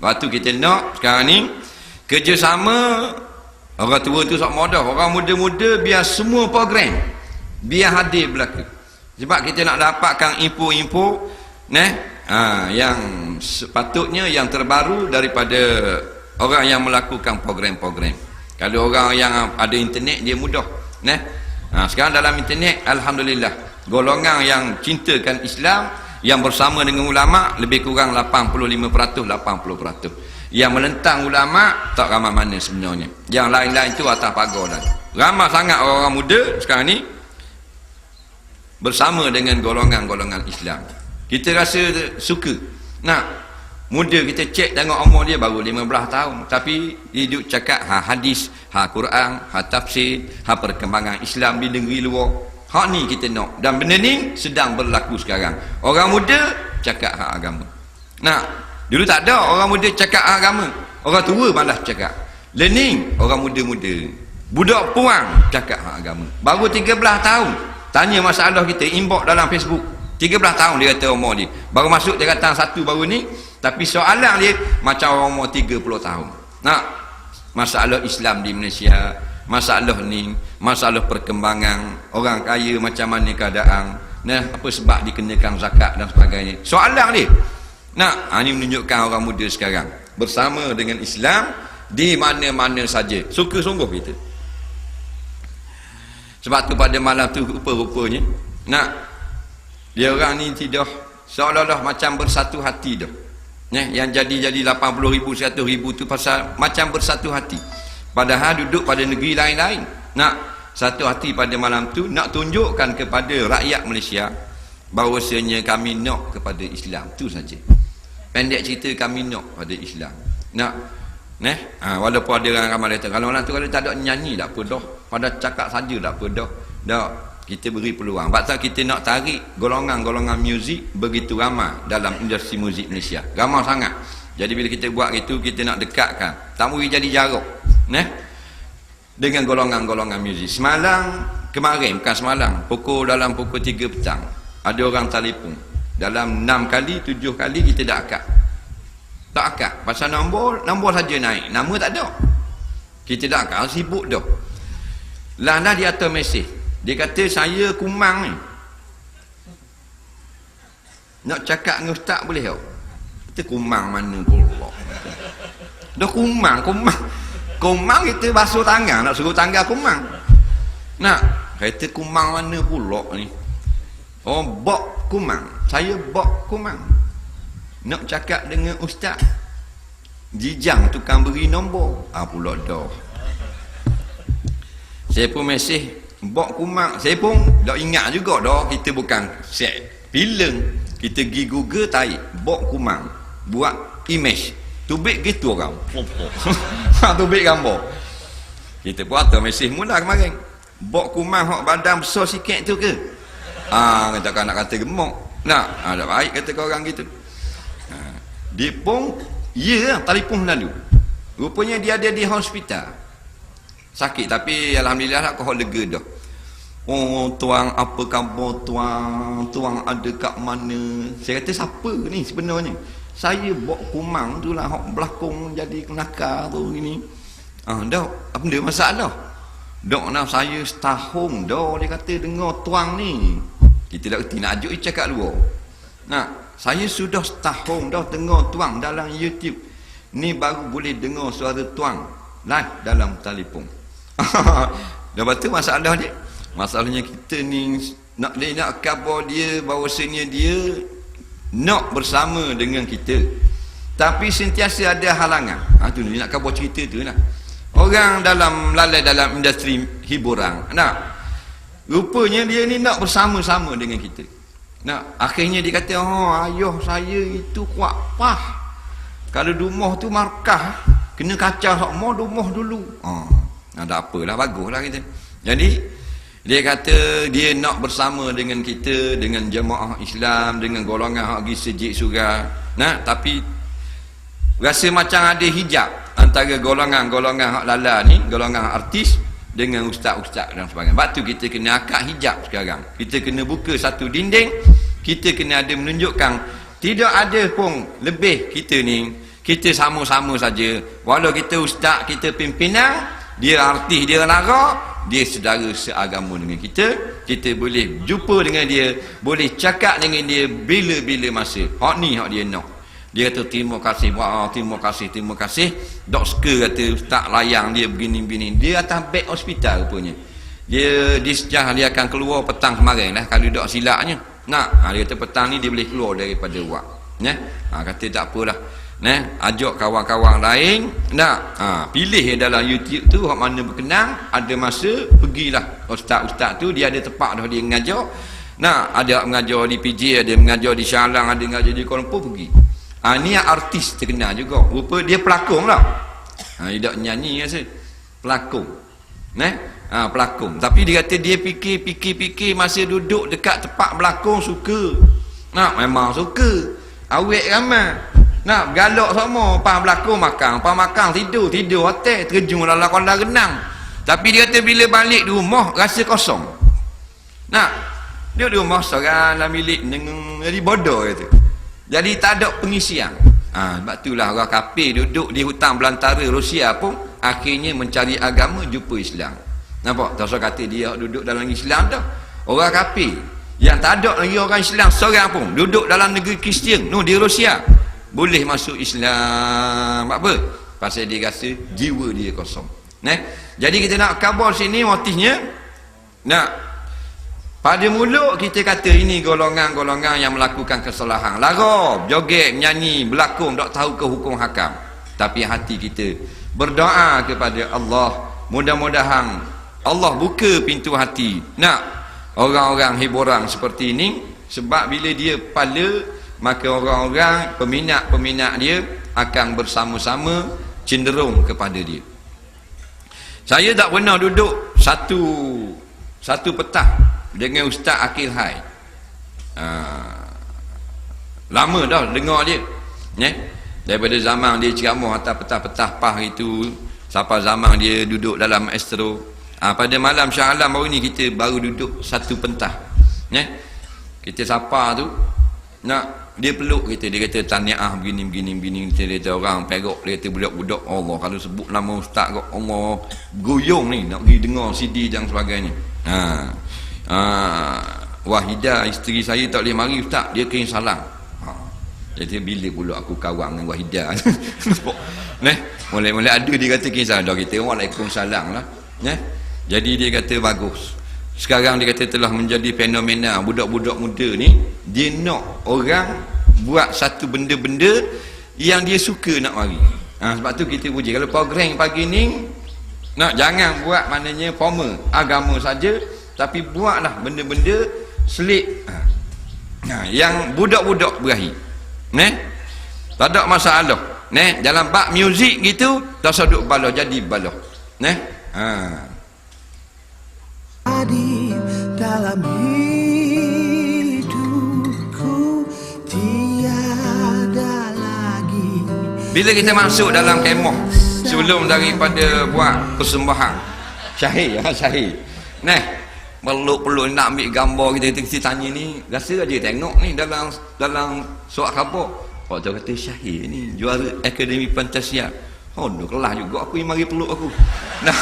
waktu kita nak sekarang ni kerjasama orang tua tu sok modah orang muda-muda biar semua program biar hadir berlaku sebab kita nak dapatkan info-info nah ha, yang sepatutnya yang terbaru daripada orang yang melakukan program-program. Kalau orang yang ada internet dia mudah nah ha, sekarang dalam internet alhamdulillah. Golongan yang cintakan Islam yang bersama dengan ulama lebih kurang 85% 80% yang menentang ulama tak ramai mana sebenarnya. Yang lain-lain itu atas pagar dah. Ramai sangat orang-orang muda sekarang ni bersama dengan golongan-golongan Islam. Kita rasa suka. Nak muda kita cek tengok umur dia baru 15 tahun. Tapi duduk cakap ha hadis ha Quran ha tafsir ha perkembangan Islam di negeri luar Hak ni kita nak. Dan benda ni sedang berlaku sekarang. Orang muda cakap hak agama. Nah, dulu tak ada orang muda cakap hak agama. Orang tua malah cakap. Learning orang muda-muda. Budak puang cakap hak agama. Baru 13 tahun. Tanya masalah kita inbox dalam Facebook. 13 tahun dia kata umur dia. Baru masuk dia kata satu baru ni. Tapi soalan dia macam orang umur 30 tahun. Nah, masalah Islam di Malaysia masalah ni masalah perkembangan orang kaya macam mana keadaan nah apa sebab dikenakan zakat dan sebagainya. Soalan dia nak ha, ini menunjukkan orang muda sekarang bersama dengan Islam di mana-mana saja. Suka sungguh kita. Sebab tu pada malam tu rupa-rupanya nak dia orang ni tidak seolah-olah macam bersatu hati dah. Ya, yang jadi-jadi 80 ribu, 100 ribu tu pasal macam bersatu hati padahal duduk pada negeri lain-lain. Nak satu hati pada malam tu nak tunjukkan kepada rakyat Malaysia bahawasanya kami nak kepada Islam. Tu saja. Pendek cerita kami nak pada Islam. Nak Neh, ha, walaupun ada orang ramai kata kalau orang tu kalau tak ada nyanyi tak apa dah. Pada cakap saja tak apa dah. Dah kita beri peluang. Sebab kita nak tarik golongan-golongan muzik begitu ramai dalam industri muzik Malaysia. Ramai sangat. Jadi bila kita buat itu kita nak dekatkan. Tak boleh jadi jarak Nah, dengan golongan-golongan muzik. Semalam, kemarin, bukan semalam, pukul dalam pukul 3 petang, ada orang telefon. Dalam 6 kali, 7 kali kita dah akad. Tak akad. Pasal nombor, nombor saja naik. Nama tak ada. Kita dah akad, sibuk dah. Lah dah dia atas mesej. Dia kata, saya kumang ni. Nak cakap dengan ustaz boleh tak? Kita kumang mana pula. Dah kumang, kumang kumang kita basuh tangan nak suruh tangga kumang. Nak. Kata kumang mana pula ni? Oh bok kumang. Saya bok kumang. Nak cakap dengan ustaz. Jijang tukang beri nombor. Ah pula dah. Saya pun mesej bok kumang. Saya pun tak ingat juga dah kita bukan set film kita pergi google tarik bok kumang. Buat image tubik gitu orang. Ha tubik gambar. Kita atas mesej mula kemarin. Bok kumang hok badan besar sikit tu ke? Ah ha, kata nak kata gemuk. Nak? Ha, tak baik kata kau orang gitu. Ha, dia pun ya telefon lalu. Rupanya dia ada di hospital. Sakit tapi alhamdulillah lah kau lega dah. Oh tuang apa khabar tuang Tuang ada kat mana? Saya kata siapa ni sebenarnya saya buat kumang tu lah hok belakang jadi kenakar tu gini. Ah dah apa dia masalah dok? Nak saya setahun dah dia kata dengar tuang ni. Kita tak nak ajuk dia cakap luar. Nah saya sudah setahun dah dengar tuang dalam YouTube. Ni baru boleh dengar suara tuang live dalam telefon. Dah betul masalah dia. Masalahnya kita ni nak dia nak khabar dia bahawasanya dia nak bersama dengan kita. Tapi sentiasa ada halangan. Ha, tu nak kabar cerita tu lah. Orang dalam lalai dalam industri hiburan. Nak rupanya dia ni nak bersama-sama dengan kita. Nak akhirnya dia kata oh ayah saya itu kuat pah. Kalau rumah tu markah kena kacau semua rumah dulu. Oh, ada apalah baguslah kita. Jadi dia kata dia nak bersama dengan kita dengan jemaah Islam dengan golongan hak gi sejik surga. Nah, tapi rasa macam ada hijab antara golongan-golongan hak lala ni, golongan artis dengan ustaz-ustaz dan sebagainya. Sebab tu kita kena akad hijab sekarang. Kita kena buka satu dinding, kita kena ada menunjukkan tidak ada pun lebih kita ni kita sama-sama saja walau kita ustaz kita pimpinan dia artis dia lara dia saudara seagama dengan kita. Kita boleh jumpa dengan dia boleh cakap dengan dia bila-bila masa. Hak ni hak dia nak. Dia kata terima kasih. Wah terima kasih terima kasih. Dok suka kata ustaz layang dia begini-begini. Dia atas beg hospital rupanya. Dia di sejah dia akan keluar petang kemarin lah kalau dok silapnya. Nak. Ha, dia kata petang ni dia boleh keluar daripada wak. Ya? Ha, kata tak apalah Nah, ajak kawan-kawan lain nak ha, pilih dalam YouTube tu hak mana berkenan ada masa pergilah. Ustaz-ustaz tu dia ada tempat dah dia mengajar. Nak ada mengajar di PJ ada mengajar di Syalang ada mengajar di Kuala Lumpur pergi. Ha, ni artis terkenal juga. Rupa dia pelakon lah. Ha, dia tak nyanyi rasa. Pelakon. Nah ha, pelakon. Tapi dia kata dia fikir-fikir-fikir masa duduk dekat tempat pelakon suka. Nak memang suka. Awet ramai nak galak semua, pas berlaku makan, pas makan tidur, tidur hotel, terjun dalam kolam renang. Tapi dia kata bila balik di rumah rasa kosong. Nak dia di rumah seorang dalam bilik jadi bodoh kata. Jadi tak ada pengisian. Ha, sebab itulah orang kafir duduk di hutan belantara Rusia pun akhirnya mencari agama jumpa Islam. Nampak? Tak usah kata dia duduk dalam Islam dah. Orang kafir yang tak ada lagi orang Islam seorang pun duduk dalam negeri Kristian, no di Rusia boleh masuk Islam. Apa? Pasal dia rasa jiwa dia kosong. Nah jadi kita nak kabar sini motifnya nak pada mulut kita kata ini golongan-golongan yang melakukan kesalahan. Larab joget menyanyi berlakon tak tahu ke hukum hakam. Tapi hati kita berdoa kepada Allah. Mudah-mudahan Allah buka pintu hati. Nak orang-orang hiburan seperti ini sebab bila dia pala maka orang-orang peminat-peminat dia akan bersama-sama cenderung kepada dia saya tak pernah duduk satu satu petah dengan Ustaz Akil Hai ha, lama dah dengar dia ya? daripada zaman dia ceramah atas petah-petah pah itu sampai zaman dia duduk dalam astro ha, pada malam Syah Alam baru ni kita baru duduk satu pentah ya? kita sapa tu nak dia peluk kita. Dia kata tahniah begini begini begini kita dia kata orang perok dia kata budak-budak. Allah kalau sebut nama ustaz kok Allah goyong ni nak pergi dengar CD dan sebagainya. Ha. Ha. Wahidah isteri saya tak boleh mari ustaz. Dia kena salam. Ha. Jadi bila pula aku kawan dengan Wahidah? Neh. Mulai-mulai ada dia kata kena salam. Dah kita Waalaikumsalam lah. Neh. Jadi dia kata bagus sekarang dia kata telah menjadi fenomena budak-budak muda ni dia nak orang buat satu benda-benda yang dia suka nak mari ha, sebab tu kita puji kalau program pagi ni nak jangan buat maknanya formal agama saja tapi buatlah benda-benda selit ha. Ha, yang budak-budak berahi ne? tak ada masalah ne? dalam bak muzik gitu tak usah duduk baloh jadi baloh ne? ha dalam hidupku tiada lagi bila kita masuk dalam kemah sebelum daripada buat persembahan. Syahid ya syahid. Nah peluk-peluk nak ambil gambar kita, kita, kita tanya ni rasa aja tengok ni dalam dalam surat khabar waktu kata syahid ni juara akademi pantasia oh kelas juga aku yang mari peluk aku. Nah